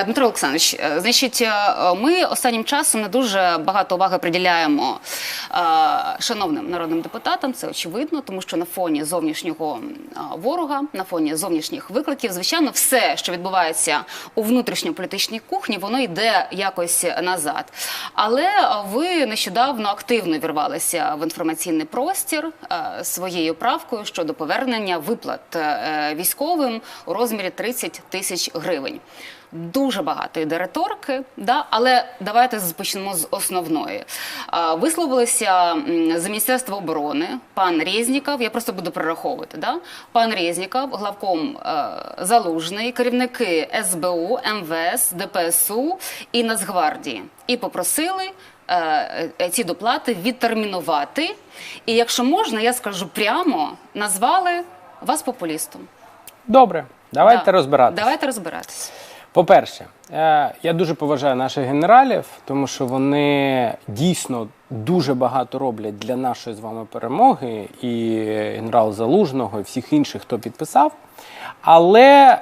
Е, Дмитро Олександрович, е, значить, е, ми останнім часом не дуже багато уваги приділяємо шановним народним депутатам. Це очевидно, тому що на фоні зовнішнього ворога, на фоні зовнішніх викликів, звичайно, все, що відбувається у внутрішньополітичній кухні, воно йде якось назад. Але ви нещодавно активно вірвалися в інформаційний простір своєю правкою щодо повернення виплат військовим у розмірі 30 тисяч гривень. Дуже багато йде риторики, да? але давайте почнемо з основної. Висловилися з Міністерства оборони пан Резніков, я просто буду перераховувати. Да? Пан Резніков, главком е, Залужний, керівники СБУ, МВС, ДПСУ і Нацгвардії. І попросили е, е, ці доплати відтермінувати. І якщо можна, я скажу прямо, назвали вас популістом. Добре, давайте Да. розбиратися. Давайте розбиратися. По-перше, е, я дуже поважаю наших генералів, тому що вони дійсно дуже багато роблять для нашої з вами перемоги, і генерал Залужного, і всіх інших, хто підписав. Але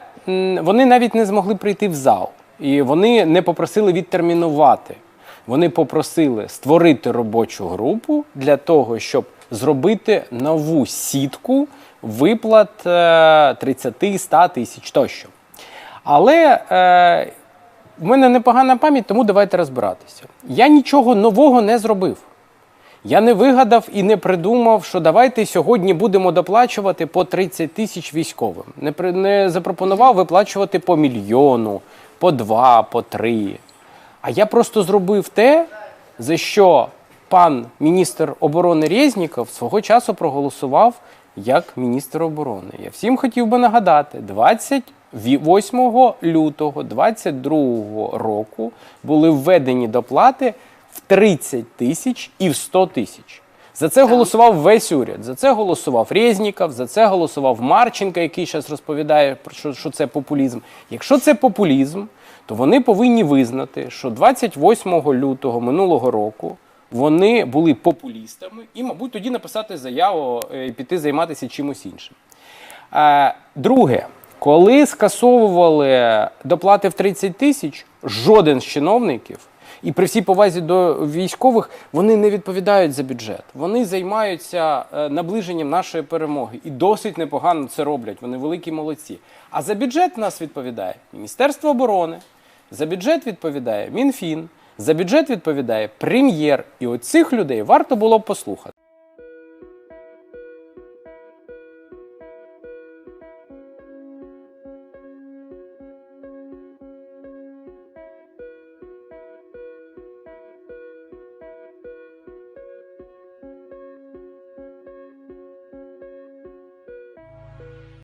вони навіть не змогли прийти в зал, і вони не попросили відтермінувати. Вони попросили створити робочу групу для того, щоб зробити нову сітку виплат е, 30-100 тисяч тощо. Але е, в мене непогана пам'ять, тому давайте розбиратися. Я нічого нового не зробив. Я не вигадав і не придумав, що давайте сьогодні будемо доплачувати по 30 тисяч військовим. Не, при- не запропонував виплачувати по мільйону, по два, по три. А я просто зробив те, за що пан міністр оборони Резніков свого часу проголосував як міністр оборони. Я всім хотів би нагадати, 28 лютого 2022 року були введені доплати в 30 тисяч і в 100 тисяч. За це голосував весь уряд. За це голосував Резніков, за це голосував Марченко, який зараз розповідає, про що, що це популізм. Якщо це популізм, то вони повинні визнати, що 28 лютого минулого року вони були популістами і, мабуть, тоді написати заяву е, і піти займатися чимось іншим. Е, Друге, коли скасовували доплати в 30 тисяч, жоден з чиновників, і при всій повазі до військових, вони не відповідають за бюджет. Вони займаються е, наближенням нашої перемоги і досить непогано це роблять. Вони великі молодці. А за бюджет в нас відповідає Міністерство оборони, за бюджет відповідає Мінфін, за бюджет відповідає прем'єр. І оцих людей варто було б послухати.